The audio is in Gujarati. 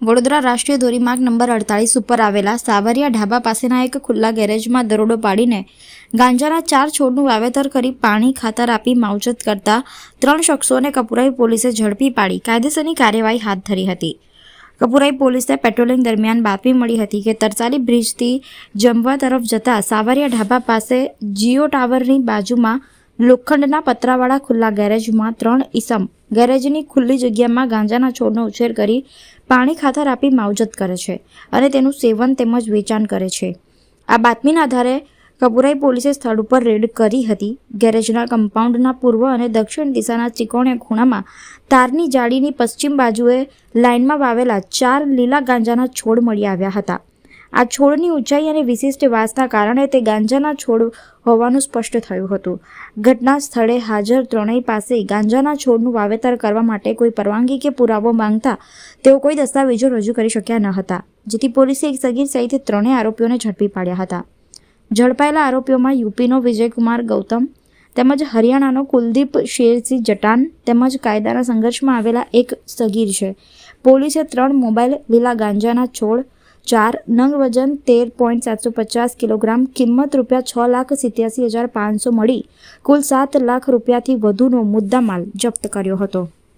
વડોદરા રાષ્ટ્રીય ધોરીમાર્ગ નંબર અડતાલીસ ઉપર આવેલા સાવરિયા ઢાબા પાસેના એક ખુલ્લા ગેરેજમાં દરોડો પાડીને ગાંજાના ચાર છોડનું વાવેતર કરી પાણી ખાતર આપી માવજત કરતા ત્રણ શખ્સોને કપુરાઈ પોલીસે ઝડપી પાડી કાયદેસરની કાર્યવાહી હાથ ધરી હતી. કપુરાઈ પોલીસે પેટ્રોલિંગ દરમિયાન બાતમી મળી હતી કે તરસાલી બ્રિજથી જમવા તરફ જતા સાવરિયા ઢાબા પાસે જીઓ ટાવરની બાજુમાં લોખંડના પતરાવાળા ખુલ્લા ગેરેજમાં ત્રણ ઈસમ. ગેરેજની ખુલ્લી જગ્યામાં ગાંજાના છોડનો ઉછેર કરી પાણી ખાતર આપી માવજત કરે છે અને તેનું સેવન તેમજ વેચાણ કરે છે. આ બાતમીના આધારે કપુરાઈ પોલીસે સ્થળ ઉપર રેડ કરી હતી. ગેરેજના કમ્પાઉન્ડના પૂર્વ અને દક્ષિણ દિશાના ત્રિકોણીય ખૂણામાં તારની જાળીની પશ્ચિમ બાજુએ લાઇનમાં વાવેલા ચાર લીલા ગાંજાના છોડ મળી આવ્યા હતા. આ છોડની ઊંચાઈ અને વિશિષ્ટ વાસના કારણે તે ગાંજાના છોડ હોવાનું સ્પષ્ટ થયું હતું. ઘટના સ્થળે હાજર ત્રણેય પાસે ગાંજાના છોડનું વાવેતર કરવા માટે કોઈ પરવાનગી કે પુરાવો માંગતા તેઓ કોઈ દસ્તાવેજો રજૂ કરી શક્યા ન હતા, જેથી પોલીસે એક સગીર સહિત ત્રણેય આરોપીઓને ઝડપી પાડ્યા હતા. ઝડપાયેલા આરોપીઓમાં યુપીનો વિજયકુમાર ગૌતમ તેમજ હરિયાણાનો કુલદીપ શેરસિંહ જટાન તેમજ કાયદાના સંઘર્ષમાં આવેલા એક સગીર છે. પોલીસે ત્રણ મોબાઈલ લીલા ગાંજાના છોડ ચાર, નંગ વજન તેર પોઈન્ટ સાતસો પચાસ કિલોગ્રામ, કિંમત રૂપિયા છ લાખ સિત્યાસી હજાર પાંચસો મળી. કુલ સાત લાખ રૂપિયાથી વધુનો મુદ્દામાલ જપ્ત કર્યો હતો.